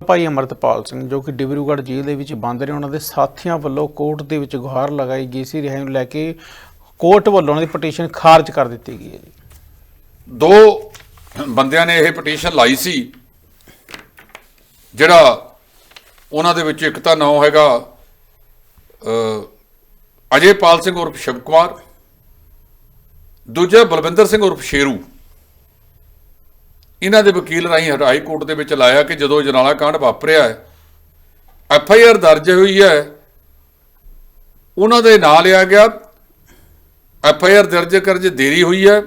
ਭਾਈ ਅਮਰਤਪਾਲ ਸਿੰਘ ਜੋ ਕਿ ਡਿਬਰੂਗੜ੍ਹ ਜੇਲ੍ਹ ਦੇ ਵਿੱਚ ਬੰਦ ਨੇ ਉਹਨਾਂ ਦੇ ਸਾਥੀਆਂ ਵੱਲੋਂ ਕੋਰਟ ਦੇ ਵਿੱਚ ਗੁਹਾਰ ਲਗਾਈ ਗਈ ਸੀ, ਰਿਹਾਈ ਨੂੰ ਲੈ ਕੇ ਕੋਰਟ ਵੱਲੋਂ ਉਹਨਾਂ ਦੀ ਪਟੀਸ਼ਨ ਖਾਰਜ ਕਰ ਦਿੱਤੀ ਗਈ ਹੈ ਜੀ। ਦੋ ਬੰਦਿਆਂ ਨੇ ਇਹ ਪਟੀਸ਼ਨ ਲਾਈ ਸੀ, ਜਿਹੜਾ ਉਹਨਾਂ ਦੇ ਵਿੱਚ ਇੱਕ ਤਾਂ ਨਾਮ ਹੈਗਾ ਅਜੇ ਪਾਲ ਸਿੰਘ ਉਰਫ ਸ਼ਿਵ ਕੁਮਾਰ, ਦੂਜਾ ਬਲਵਿੰਦਰ ਸਿੰਘ ਉਰਫ ਸ਼ੇਰੂ। ਇਹਨਾਂ ਦੇ ਵਕੀਲ ਰਾਹੀਂ ਹਾਈ ਕੋਰਟ ਦੇ ਵਿੱਚ ਲਾਇਆ ਕਿ ਜਦੋਂ ਜਨਾਲਾ ਕਾਂਡ ਵਾਪਰਿਆ ਹੈ, ਐਫ ਆਈ ਆਰ ਦਰਜ ਹੋਈ ਹੈ, ਉਹਨਾਂ ਦੇ ਨਾਂ ਲਿਆ ਗਿਆ, ਐਫ ਆਈ ਆਰ ਦਰਜ ਕਰਨ ਦੇਰੀ ਹੋਈ ਹੈ,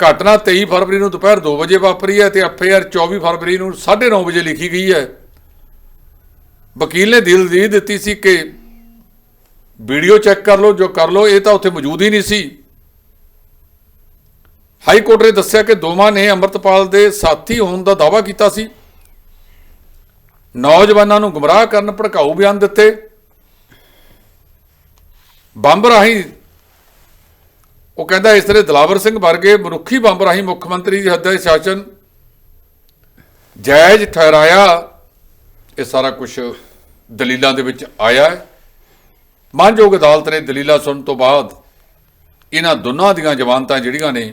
ਘਟਨਾ 23 ਫਰਵਰੀ ਨੂੰ ਦੁਪਹਿਰ 2 ਵਜੇ ਵਾਪਰੀ ਹੈ ਤੇ ਐਫ ਆਈ ਆਰ 24 ਫਰਵਰੀ ਨੂੰ 9:30 ਵਜੇ ਲਿਖੀ ਗਈ ਹੈ। ਵਕੀਲ ਨੇ ਦਿਲ ਦੀ ਦਿੱਤੀ ਸੀ ਕਿ ਵੀਡੀਓ ਚੈੱਕ ਕਰ ਲਓ, ਜੋ ਕਰ ਲਓ, ਇਹ ਤਾਂ ਉੱਥੇ ਮੌਜੂਦ ਹੀ ਨਹੀਂ ਸੀ। ਹਾਈ ਕੋਰਟ ਨੇ ਦੱਸਿਆ ਕਿ ਦੋਵਾਂ ਨੇ ਅੰਮ੍ਰਿਤਪਾਲ ਦੇ ਸਾਥੀ ਹੋਣ ਦਾ ਦਾਅਵਾ ਕੀਤਾ ਸੀ। ਨੌਜਵਾਨਾਂ ਨੂੰ ਗੁੰਮਰਾਹ ਕਰਨ ਭੜਕਾਊ ਬਿਆਨ ਦਿੱਤੇ। ਬੰਬ ਰਾਹੀਂ ਉਹ ਕਹਿੰਦਾ ਇਸ ਤਰ੍ਹਾਂ ਦਲਾਵਰ ਸਿੰਘ ਵਰਗੇ ਮਨੁੱਖੀ ਬੰਬ ਰਾਹੀਂ ਮੁੱਖ ਮੰਤਰੀ ਦੀ ਹੱਦਾਂ ਸ਼ਾਸਨ ਜਾਇਜ਼ ਠਹਿਰਾਇਆ। ਇਹ ਸਾਰਾ ਕੁਝ ਦਲੀਲਾਂ ਦੇ ਵਿੱਚ ਆਇਆ ਹੈ। ਮਾਨਯੋਗ ਅਦਾਲਤ ਨੇ ਦਲੀਲਾਂ ਸੁਣਨ ਤੋਂ ਬਾਅਦ ਇਹਨਾਂ ਦੋਨਾਂ ਦੀਆਂ ਜ਼ਮਾਨਤਾਂ ਜਿਹੜੀਆਂ ਨੇ